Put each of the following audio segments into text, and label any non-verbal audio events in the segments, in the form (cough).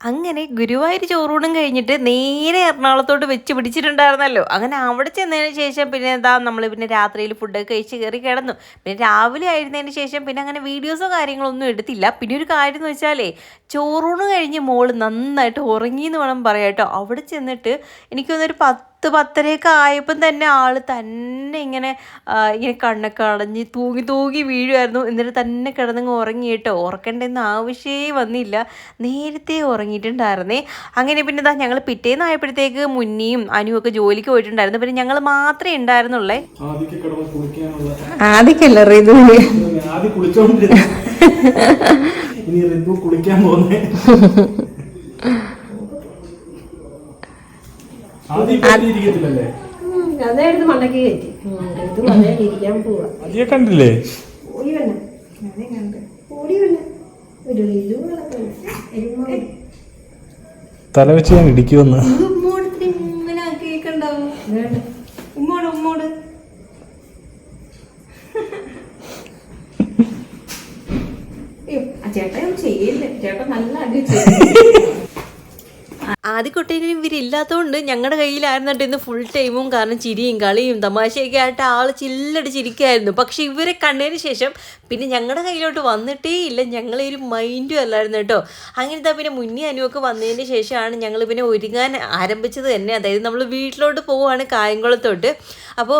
അങ്ങനെ ഗുരുവായൂർ ചോറൂണും കഴിഞ്ഞിട്ട് നേരെ എറണാകുളത്തോട്ട് വെച്ച് പിടിച്ചിട്ടുണ്ടായിരുന്നല്ലോ. അങ്ങനെ അവിടെ ചെന്നതിന് ശേഷം പിന്നെ എന്താ നമ്മൾ പിന്നെ രാത്രിയിൽ ഫുഡൊക്കെ കഴിച്ച് കയറി കിടന്നു. പിന്നെ രാവിലെ ആയിരുന്നതിന് ശേഷം പിന്നെ അങ്ങനെ വീഡിയോസോ കാര്യങ്ങളൊന്നും എടുത്തില്ല. പിന്നെ ഒരു കാര്യം എന്ന് വെച്ചാലേ ചോറൂണ് കഴിഞ്ഞ് മോൾ നന്നായിട്ട് ഉറങ്ങി എന്ന് വേണം പറയാം കേട്ടോ. അവിടെ ചെന്നിട്ട് എനിക്കൊന്നൊരു തോന്നുന്നൊരു പത്ത് പത്തരയൊക്കെ ആയപ്പം തന്നെ ആൾ തന്നെ ഇങ്ങനെ ഇങ്ങനെ കണ്ണൊക്കെ അടഞ്ഞ് തൂങ്ങി തൂങ്ങി വീഴുമായിരുന്നു എന്നിട്ട് തന്നെ കിടന്നങ്ങ് ഉറങ്ങി കേട്ടോ. ഉറക്കേണ്ടെന്ന് ആവശ്യമേ വന്നില്ല. നേരത്തെ ഉറങ്ങിയിട്ടുണ്ടായിരുന്നേ. അങ്ങനെ പിന്നെ ഇതാ ഞങ്ങൾ പിറ്റേന്ന് ആയപ്പോഴത്തേക്ക് മുന്നിയും അനുവൊക്കെ ജോലിക്ക് പോയിട്ടുണ്ടായിരുന്നു. പിന്നെ ഞങ്ങൾ മാത്രമേ ഉണ്ടായിരുന്നുള്ളേ. ആദ്യമല്ല റിതു കുളിക്കാൻ പോകുന്നേ (laughs) കയറ്റി. മണ്ടയിൽ ഇരിക്കാൻ പോവാ. കണ്ടില്ലേ? ഓടി വേണ്ട ഞാനേ കണ്ട് ഓടി വേണ്ട ഒരു ഇരു കിടക്കുന്നു തല വെച്ച് ഞാൻ ഇടിക്കുമെന്ന്. ഇങ്ങനെ ഉമ്മോട് ഉമ്മോട്. ചേട്ടൻ ചെയ്യില്ല? ചേട്ടൻ നല്ല അടി ചെയ്യും ആദ്യക്കൊട്ടേനും ഇവരില്ലാത്തതുകൊണ്ട് ഞങ്ങളുടെ കയ്യിലായിരുന്നിട്ട് ഇന്ന് ഫുൾ ടൈമും കാരണം ചിരിയും കളിയും തമാശയൊക്കെ ആയിട്ട് ആൾ ചില്ലടി ചിരിക്കായിരുന്നു പക്ഷെ ഇവരെ കണ്ടതിന് ശേഷം പിന്നെ ഞങ്ങളുടെ കയ്യിലോട്ട് വന്നിട്ടേ ഇല്ല. ഞങ്ങളെ ഒരു മൈൻഡും അല്ലായിരുന്നു കേട്ടോ. അങ്ങനത്തെ പിന്നെ മുന്നേ അനുവൊക്കെ വന്നതിന് ശേഷമാണ് ഞങ്ങൾ പിന്നെ ഒരുങ്ങാൻ ആരംഭിച്ചത് തന്നെ. അതായത് നമ്മൾ വീട്ടിലോട്ട് പോവുകയാണ് കായംകുളത്തോട്ട്. അപ്പോൾ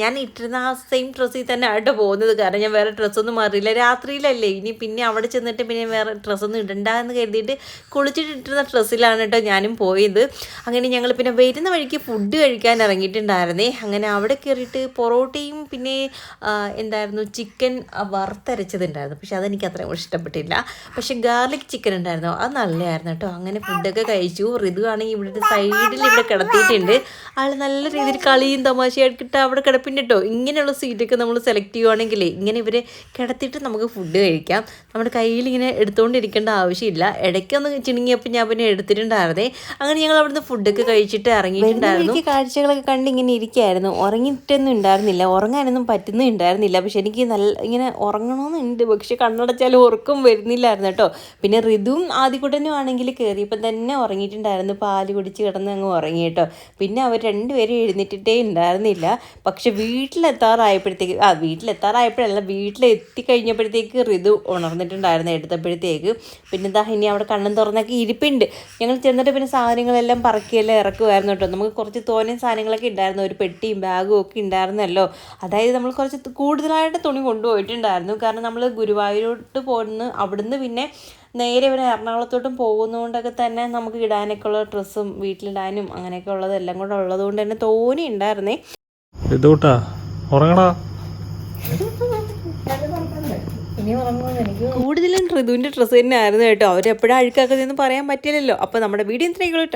ഞാൻ ഇട്ടിരുന്ന ആ സെയിം ഡ്രസ്സിൽ തന്നെ ആയിട്ട് പോകുന്നത്. കാരണം ഞാൻ വേറെ ഡ്രസ്സൊന്നും മാറിയില്ല. രാത്രിയിലല്ലേ. ഇനി പിന്നെ അവിടെ ചെന്നിട്ട് പിന്നെ വേറെ ഡ്രസ്സൊന്നും ഇടണ്ട എന്ന് കരുതിയിട്ട് കുളിച്ചിട്ട് ഇട്ടിരുന്ന ഡ്രസ്സിലാണ് കേട്ടോ ഞാനും പോയത്. അങ്ങനെ ഞങ്ങൾ പിന്നെ വരുന്ന വഴിക്ക് ഫുഡ് കഴിക്കാൻ ഇറങ്ങിയിട്ടുണ്ടായിരുന്നേ. അങ്ങനെ അവിടെ കയറിയിട്ട് പൊറോട്ടയും പിന്നെ എന്തായിരുന്നു ചിക്കൻ വറുത്തരച്ചതുണ്ടായിരുന്നു. പക്ഷെ അതെനിക്ക് അത്രയും ഇഷ്ടപ്പെട്ടില്ല. പക്ഷെ ഗാർലിക് ചിക്കൻ ഉണ്ടായിരുന്നു. അത് നല്ലതായിരുന്നു കേട്ടോ. അങ്ങനെ ഫുഡൊക്കെ കഴിച്ചു. ഋതു ആണെങ്കിൽ ഇവിടെ സൈഡിൽ ഇവിടെ കിടത്തിയിട്ടുണ്ട്. ആൾ നല്ല രീതിയിൽ കളിയും തമാശയായിട്ട് അവിടെ കിടപ്പിന്റെ കേട്ടോ. ഇങ്ങനെയുള്ള സീറ്റൊക്കെ നമ്മൾ സെലക്ട് ചെയ്യുവാണെങ്കിൽ ഇങ്ങനെ ഇവരെ കിടത്തിയിട്ട് നമുക്ക് ഫുഡ് കഴിക്കാം. നമ്മുടെ കയ്യിൽ ഇങ്ങനെ എടുത്തുകൊണ്ടിരിക്കേണ്ട ആവശ്യമില്ല. ഇടയ്ക്കൊന്ന് ചിണുങ്ങിയപ്പോൾ ഞാൻ പിന്നെ എടുത്തിട്ടുണ്ടായിരുന്നേ. അങ്ങനെ ഞങ്ങൾ അവിടുന്ന് ഫുഡൊക്കെ കഴിച്ചിട്ട് ഇറങ്ങിയിട്ടുണ്ടായിരുന്നു. കാഴ്ചകളൊക്കെ കണ്ട് ഇങ്ങനെ ഇരിക്കുകയായിരുന്നു ഉറങ്ങിയിട്ടൊന്നും ഉണ്ടായിരുന്നില്ല. ഉറങ്ങാനൊന്നും പറ്റുന്നുണ്ടായിരുന്നില്ല. പക്ഷെ എനിക്ക് നല്ല ഇങ്ങനെ ഉറങ്ങണമെന്നുണ്ട് പക്ഷെ കണ്ണടച്ചാൽ ഉറക്കം വരുന്നില്ലായിരുന്നു കേട്ടോ. പിന്നെ ഋതുവും ആദ്യക്കുട്ടനും ആണെങ്കിൽ കയറിയപ്പം തന്നെ ഉറങ്ങിയിട്ടുണ്ടായിരുന്നു. പാൽ കുടിച്ച് കിടന്ന് അങ്ങ് ഉറങ്ങി കേട്ടോ. പിന്നെ അവർ രണ്ടുപേരും എഴുന്നേറ്റിട്ടേ ഉണ്ടായിരുന്നില്ല. പക്ഷെ വീട്ടിലെത്താറായപ്പോഴത്തേക്ക് ആ വീട്ടിലെത്താറായപ്പോഴല്ല വീട്ടിലെത്തി കഴിഞ്ഞപ്പോഴത്തേക്ക് ഋതു ഉണർന്നിട്ടുണ്ടായിരുന്നു എടുത്തപ്പോഴത്തേക്ക്. പിന്നെ എന്താ ഇനി അവിടെ കണ്ണും തുറന്നൊക്കെ ഇരിപ്പുണ്ട്. ഞങ്ങൾ ചെന്നിട്ട് പിന്നെ സാധനങ്ങളെല്ലാം പറക്കിയെല്ലാം ഇറക്കുമായിരുന്നു കേട്ടോ. നമുക്ക് കുറച്ച് തോനെ സാധനങ്ങളൊക്കെ ഉണ്ടായിരുന്നു. ഒരു പെട്ടിയും ബാഗും ഒക്കെ ഉണ്ടായിരുന്നല്ലോ. അതായത് നമ്മൾ കുറച്ച് കൂടുതലായിട്ട് തുണി കൊണ്ടുപോയിട്ടുണ്ടായിരുന്നു. കാരണം നമ്മൾ ഗുരുവായൂരോട്ട് പോകുന്ന അവിടുന്ന് പിന്നെ നേരെ ഇവിടെ എറണാകുളത്തോട്ടും പോകുന്നതുകൊണ്ടൊക്കെ തന്നെ നമുക്ക് ഇടാനൊക്കെ ഉള്ള ഡ്രസ്സും വീട്ടിലിടാനും അങ്ങനെയൊക്കെ ഉള്ളതെല്ലാം കൂടെ ഉള്ളതുകൊണ്ട് തന്നെ തോന്നി ഉണ്ടായിരുന്നേ. റിതുട്ടാ ഉറങ്ങടാ. ഇനി ഉറങ്ങുമെന്ന് എനിക്ക് കൂടുതലും ഋതുവിന്റെ ഡ്രസ്സ് തന്നെ ആയിരുന്നു കേട്ടോ അവരെപ്പോഴും അഴുക്കാക്കുന്നതെന്ന് പറയാൻ പറ്റില്ലല്ലോ. അപ്പോൾ നമ്മുടെ വീഡിയോ എന്തെങ്കിലും